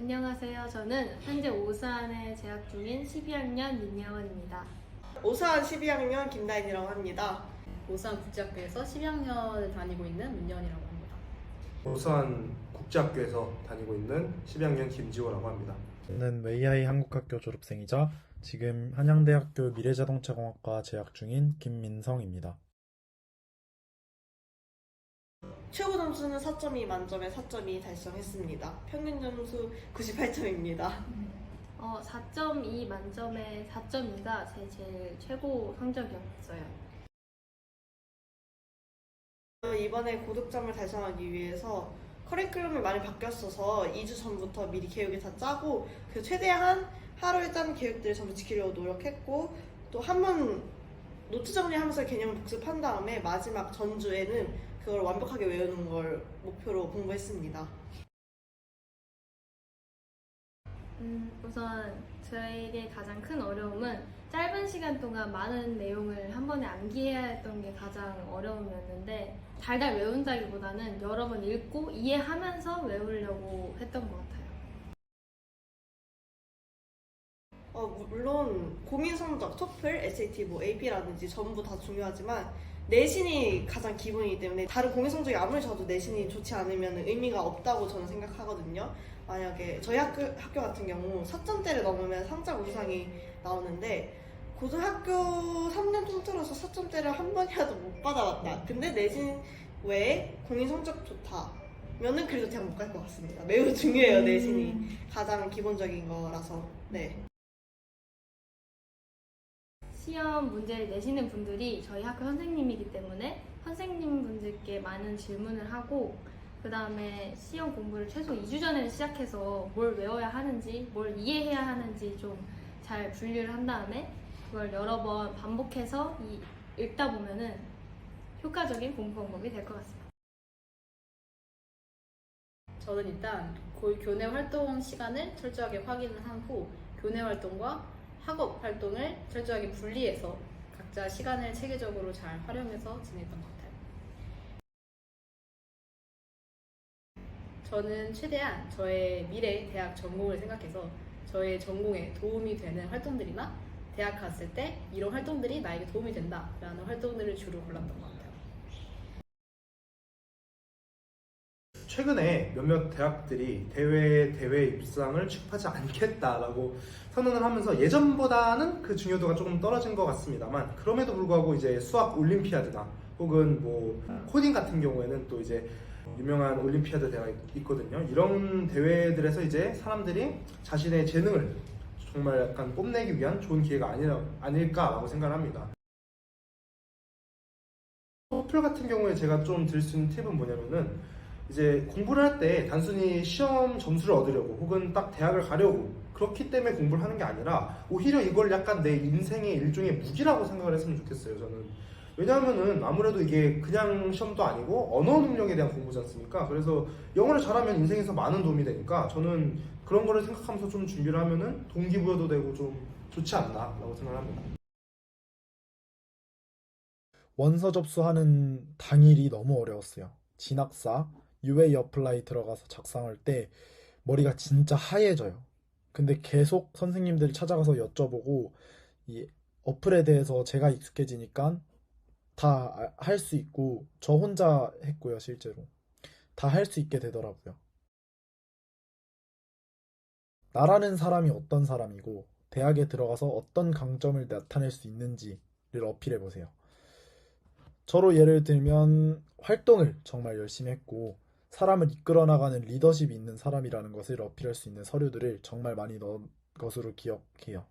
안녕하세요. 저는 현재 오산에 재학 중인 12학년 민영원입니다. 오사한 12학년 김다인이라고 합니다. 오산 국제학교에서 12학년을 다니고 있는 문연이라고 합니다. 우선 국제학교에서 다니고 있는 12학년 김지호라고 합니다. 저는 웨이하이 한국학교 졸업생이자 지금 한양대학교 미래자동차공학과 재학 중인 김민성입니다. 최고 점수는 4.2 만점에 4.2 달성했습니다. 평균 점수 98점입니다. 어, 4.2 만점에 4.2가 제 제일 최고 성적이었어요. 이번에 고득점을 달성하기 위해서 커리큘럼이 많이 바뀌었어서 2주 전부터 미리 계획을 다 짜고 그 최대한 하루에 짠 계획들을 전부 지키려고 노력했고 또 한 번 노트 정리하면서 개념을 복습한 다음에 마지막 전주에는 그걸 완벽하게 외우는 걸 목표로 공부했습니다. 음, 우선 저에게 가장 큰 어려움은 짧은 시간 동안 많은 내용을 한 번에 암기해야 했던 게 가장 어려움이었는데 달달 외운다기보다는 여러 번 읽고 이해하면서 외우려고 했던 것 같아요. 어, 물론 공인 성적, 토플, SAT, 뭐 AP라든지 전부 다 중요하지만 내신이 가장 기본이기 때문에 다른 공인 성적이 아무리 저도 내신이 좋지 않으면 의미가 없다고 저는 생각하거든요. 만약에 저희 학교, 학교 같은 경우 4점대를 넘으면 상장 우상이 나오는데 고등학교 3년 통틀어서 4점대를 한 번이라도 못 받아왔다. 근데 내신 외에 공인 성적 좋다. 면은 그래도 대학 못 갈 것 같습니다. 매우 중요해요, 내신이. 가장 기본적인 거라서. 네. 시험 문제를 내시는 분들이 저희 학교 선생님이기 때문에 선생님 분들께 많은 질문을 하고 그 다음에 시험 공부를 최소 2주 전에 시작해서 뭘 외워야 하는지 뭘 이해해야 하는지 좀 잘 분류를 한 다음에 그걸 여러 번 반복해서 이- 읽다 보면은 효과적인 공부 방법이 될 것 같습니다. 저는 일단 고- 교내 활동 시간을 철저하게 확인을 하고 교내 활동과 학업 활동을 철저하게 분리해서 각자 시간을 체계적으로 잘 활용해서 지냈던 것 같아요. 저는 최대한 저의 미래 대학 전공을 생각해서 저의 전공에 도움이 되는 활동들이나 대학 갔을 때 이런 활동들이 나에게 도움이 된다라는 활동들을 주로 골랐던 것 같아요. 최근에 몇몇 대학들이 대회 대회 입상을 취급하지 않겠다라고 선언을 하면서 예전보다는 그 중요도가 조금 떨어진 것 같습니다만 그럼에도 불구하고 이제 수학 올림피아드나 혹은 뭐 코딩 같은 경우에는 또 이제 유명한 올림피아드 대회가 있거든요. 이런 대회들에서 이제 사람들이 자신의 재능을 정말 약간 뽐내기 위한 좋은 기회가 아니라, 아닐까라고 생각을 합니다. 토플 같은 경우에 제가 좀 드릴 수 있는 팁은 뭐냐면은 이제 공부를 할 때 단순히 시험 점수를 얻으려고 혹은 딱 대학을 가려고 그렇기 때문에 공부를 하는 게 아니라 오히려 이걸 약간 내 인생의 일종의 무기라고 생각을 했으면 좋겠어요 저는. 왜냐하면은 아무래도 이게 그냥 시험도 아니고 언어 능력에 대한 공부지 않습니까? 그래서 영어를 잘하면 인생에서 많은 도움이 되니까 저는 그런 거를 생각하면서 좀 준비를 하면은 동기부여도 되고 좀 좋지 않나 라고 생각을 합니다. 원서 접수하는 당일이 너무 어려웠어요. 진학사, UA 어플라이 들어가서 작성할 때 머리가 진짜 하얘져요. 근데 계속 선생님들 찾아가서 여쭤보고 이 어플에 대해서 제가 익숙해지니까 다 할 수 있고 저 혼자 했고요, 실제로. 다 할 수 있게 되더라고요. 나라는 사람이 어떤 사람이고 대학에 들어가서 어떤 강점을 나타낼 수 있는지를 어필해 보세요. 저로 예를 들면 활동을 정말 열심히 했고 사람을 이끌어 나가는 리더십이 있는 사람이라는 것을 어필할 수 있는 서류들을 정말 많이 넣은 것으로 기억해요.